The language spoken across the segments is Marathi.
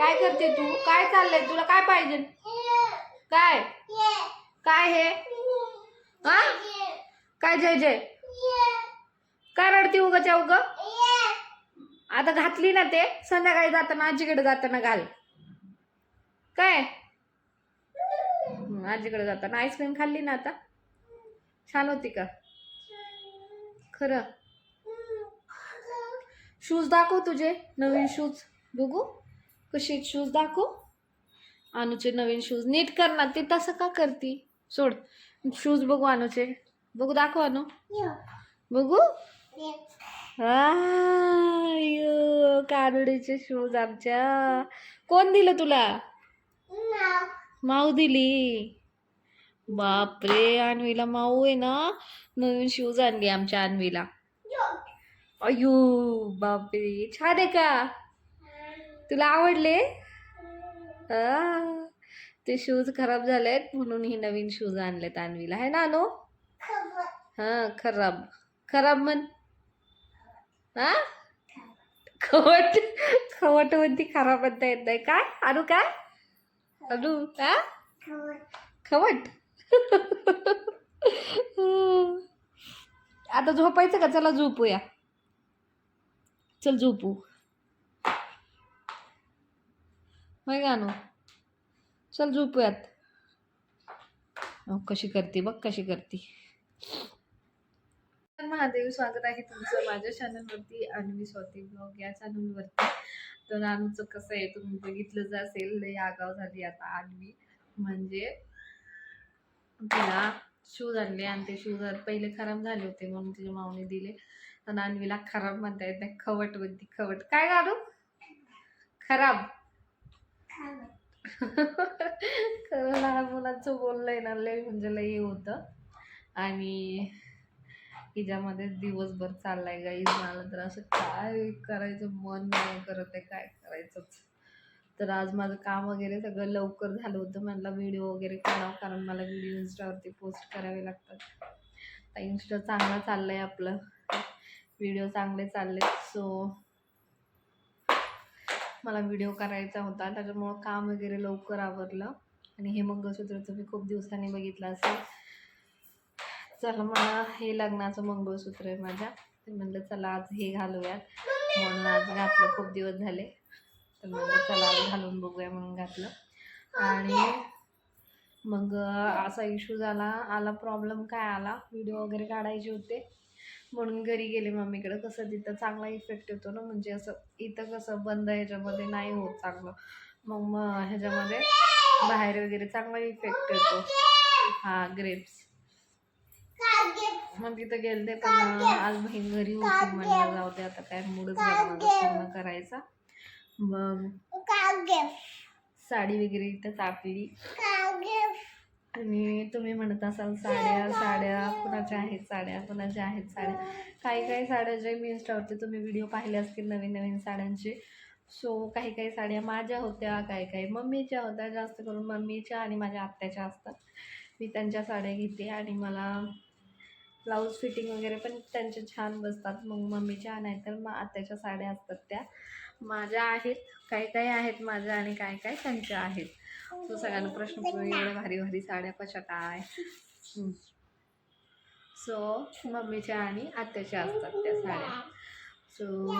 काय करते तू? काय चाललंय? तुला काय पाहिजे? काय? काय हे? हा? काय जय जय? काय रडती उगाच्या उग? आता घातली ना ते संध्याकाळी जाताना आजीकडे जाताना घाल. काय? आजीकडे जाताना आईस्क्रीम खाल्ली ना आता. छान होती का? खरं. शूज दाखव तुझे नवीन शूज बघू. कसे शूज दाखव. अनुचे नवीन शूज नीट कर ना ते तसं का करती? सोड. शूज बघू अनुचे. बघू दाखव अनु. बघू. आयो कानडीचे शूज आमच्या. कोण दिलं तुला? माऊ दिली. बापरे अन्वीला माऊ आहे ना? नवीन शूज आणली आमच्या अन्वीला. अयो बापरे. छान आहे का? तुला आवडले? ते शूज खराब झालेत म्हणून ही नवीन शूज आणलेत अन्वीला. आहे ना अनु? हा खराब. खराब म्हण. हा खवट खवट म्हणती खराब म्हणता येत नाही. काय? अनु काय? अनु हा खवट. आता झोपायचं का? चला झोपूया. चल झोपू. होय गाणू? चल झोपूयात. अहो, कशी करते बघ कशी करते. महादेव स्वागत आहे तुमचं माझ्या चॅनलवरती आणि मी स्वाती ब्लॉग या चॅनलवरती तर आमचं कसं आहे तुम्ही बघितलंच असेल लय आगाव झाली आता आणवी म्हणजे तिला शूज आणले आणि ते शूज पहिले खराब झाले होते म्हणून तिच्या माऊने दिले. आणि आणवीला खराब म्हणता येत नाही खवट म्हणती खवट. काय घालू खराब. खरं लहान मुलांचं बोललंय ना लय म्हणजे लय होतं. आणि हिच्यामध्ये दिवसभर चाललाय गाईज मला तर असं काय करायचं मन नाही करत आहे काय करायचंच. तर आज माझं काम वगैरे सगळं लवकर झालं होतं. म्हटलं व्हिडिओ वगैरे काढावं कारण मला व्हिडिओ इन्स्टावरती पोस्ट करावे लागतात. तर इन्स्टा चाललं आहे आपलं. व्हिडिओ चांगले चालले सो मला व्हिडिओ करायचा होता. त्याच्यामुळं काम वगैरे लवकर आवरलं. आणि हे मंगळसूत्र तुम्ही खूप दिवसांनी बघितलं असेल. चला मला हे लग्नाचं मंगळसूत्र आहे माझ्या. तर म्हणलं चला आज हे घालूयात. म्हणून आज घातलं. खूप दिवस झाले. तर म्हणलं चला आज घालून बघूया म्हणून घातलं. आणि मग असा इश्यू झाला. आला प्रॉब्लेम काय? आला. व्हिडिओ वगैरे काढायचे होते. म्हणून घरी गेले मम्मीकडे. कसं तिथं चांगला इफेक्ट येतो ना म्हणजे असं इथं कसं बंद ह्याच्यामध्ये नाही होत चांगलं. मग मग ह्याच्यामध्ये बाहेर वगैरे चांगला इफेक्ट येतो. हा ग्रेप्स मग तिथं गेलते पण आज बहीण घरी होती म्हणलं जाऊ दे आता काय मूडच पूर्ण करायचा. मग साडी वगैरे इथं चापली आणि तुम्ही म्हणत असाल साड्या साड्या कुणाच्या आहेत साड्या कुणाच्या आहेत साड्या. काही काही साड्या जे मी इंस्टावरती तुम्ही व्हिडिओ पाहिले असतील नवीन नवीन साड्यांचे. सो काही काही साड्या माझ्या होत्या काही काही मम्मीच्या होत्या. जास्त करून मम्मीच्या आणि माझ्या आत्याच्या असतात. मी त्यांच्या साड्या घेते आणि मला ब्लाऊज फिटिंग वगैरे पण त्यांचे छान बसतात. मग मम्मीच्या नाहीतर मग आत्याच्या साड्या असतात त्या. माझ्या आहेत काही काही आहेत माझ्या आणि काय काय त्यांच्या आहेत. तो सगळ्यांना प्रश्न एवढ्या भारी भारी साड्या कशा काय? सो मम्मीच्या आणि आत्याच्या असतात त्या साड्या. सो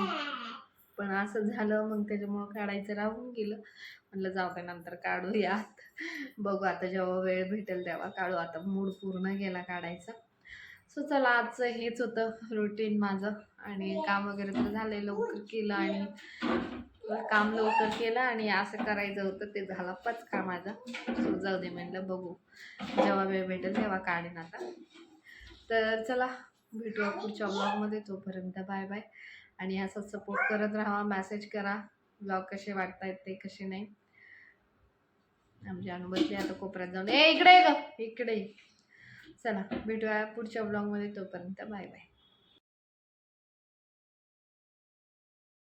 पण असं झालं मग त्याच्यामुळं काढायचं राहून गेलं. म्हटलं जाऊ का नंतर काढूयात. बघू आता जेव्हा वेळ भेटेल तेव्हा काढू. आता मूड पूर्ण गेला काढायचा. सो चला आजचं हेच होतं रुटीन माझं. आणि काम वगैरे तर झालं लवकर केलं आणि काम लवकर केलं आणि असं करायचं होतं ते झाला पचका माझा. सो जाऊ दे म्हणलं बघू. जेव्हा वेळ भेटेल तेव्हा काढेन आता. तर चला भेटूया पुढच्या ब्लॉगमध्ये तोपर्यंत बाय बाय आणि असंच सपोर्ट करत राहा मेसेज करा ब्लॉग कसे वाटतायत ते कसे नाही. आमच्या अनुभवली आता कोपऱ्यात जाऊन ए इकडे ग इकडे चला भेटूया पुढच्या ब्लॉगमध्ये तोपर्यंत बाय बाय